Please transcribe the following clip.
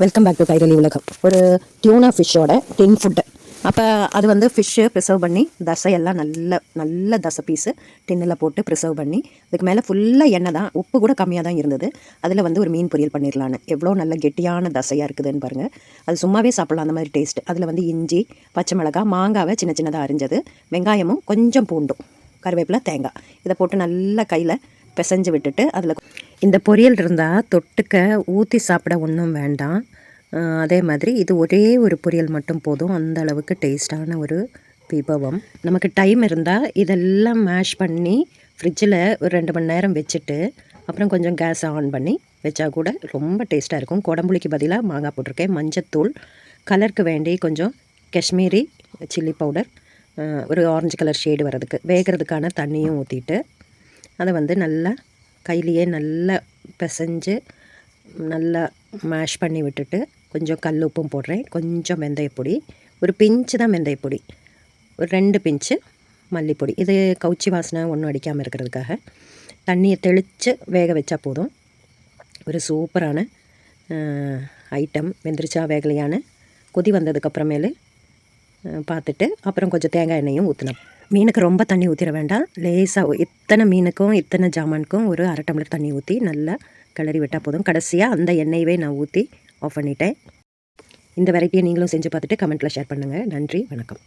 Welcome back to Kairali உலகம் ஒரு tuna ஃபிஷ்ஷோட டின் food அப்போ அது வந்து ஃபிஷ்ஷு ப்ரிசர்வ் பண்ணி தசையெல்லாம் நல்ல நல்ல தசை பீஸு டின்னில் போட்டு ப்ரிசர்வ் பண்ணி அதுக்கு மேலே ஃபுல்லாக எண்ணெய் தான் உப்பு கூட கம்மியாக தான் இருந்தது. அதில் வந்து ஒரு மீன் பொரியல் பண்ணிடலான்னு எவ்வளோ நல்ல கெட்டியான தசையாக இருக்குதுன்னு பாருங்கள் அது சும்மாவே சாப்பிட்லாம் அந்த மாதிரி டேஸ்ட் அதில் வந்து இஞ்சி பச்சை மிளகாய் மாங்காவை சின்ன சின்னதாக அரிஞ்சது வெங்காயமும் கொஞ்சம் பூண்டும் கருவேப்பிலை தேங்காய். இதை போட்டு நல்லா கையில் பிசைஞ்சு விட்டுட்டு அதில் இந்த பொரியல் இருந்தால் தொட்டுக்க ஊற்றி சாப்பிட ஒன்றும் வேண்டாம். அதே மாதிரி இது ஒரே ஒரு பொரியல் மட்டும் போதும். அந்த அளவுக்கு டேஸ்டான ஒரு விபவம். நமக்கு டைம் இருந்தால் இதெல்லாம் மேஷ் பண்ணி ஃப்ரிட்ஜில் ஒரு ரெண்டு மணி நேரம் வச்சுட்டு அப்புறம் கொஞ்சம் கேஸ் ஆன் பண்ணி வச்சா கூட ரொம்ப டேஸ்ட்டாக இருக்கும். குடம்புளிக்கு பதிலாக மாங்காய் போட்டிருக்கேன். மஞ்சத்தூள் கலருக்கு வேண்டி கொஞ்சம் காஷ்மீரி சில்லி பவுடர் ஒரு ஆரஞ்சு கலர் ஷேடு வர்றதுக்கு வேகிறதுக்கான தண்ணியும் ஊற்றிட்டு அதை வந்து நல்லா கையிலேயே நல்லா பிசைஞ்சு நல்லா மேஷ் பண்ணி விட்டுட்டு கொஞ்சம் கல் உப்பும் போடுறேன். கொஞ்சம் வெந்தயப்பொடி ஒரு பிஞ்சு தான் வெந்தயப்பொடி ஒரு ரெண்டு பிஞ்சு மல்லிப்பொடி. இது கவுச்சி வாசனை ஒன்றும் அடிக்காமல் இருக்கிறதுக்காக. தண்ணியை தெளித்து வேக வச்சா போதும். ஒரு சூப்பரான ஐட்டம் வெந்திரிச்சா வேகலையான கொதி வந்ததுக்கப்புறமேலு பார்த்துட்டு அப்புறம் கொஞ்சம் தேங்காய் எண்ணெயும் ஊற்றணும் மீனுக்கு ரொம்ப தண்ணி ஊற்றிட வேண்டாம். லேசாக இத்தனை மீனுக்கும் இத்தனை ஜாமானுக்கும் ஒரு அரை டம்ளர் தண்ணி ஊற்றி நல்லா கிளறி விட்டால் போதும். கடைசியாக அந்த எண்ணெயவே நான் ஊற்றி ஆஃப் பண்ணிட்டேன். இந்த வெரைட்டியை நீங்களும் செஞ்சு பார்த்துட்டு கமெண்ட்டில் ஷேர் பண்ணுங்கள் நன்றி வணக்கம்.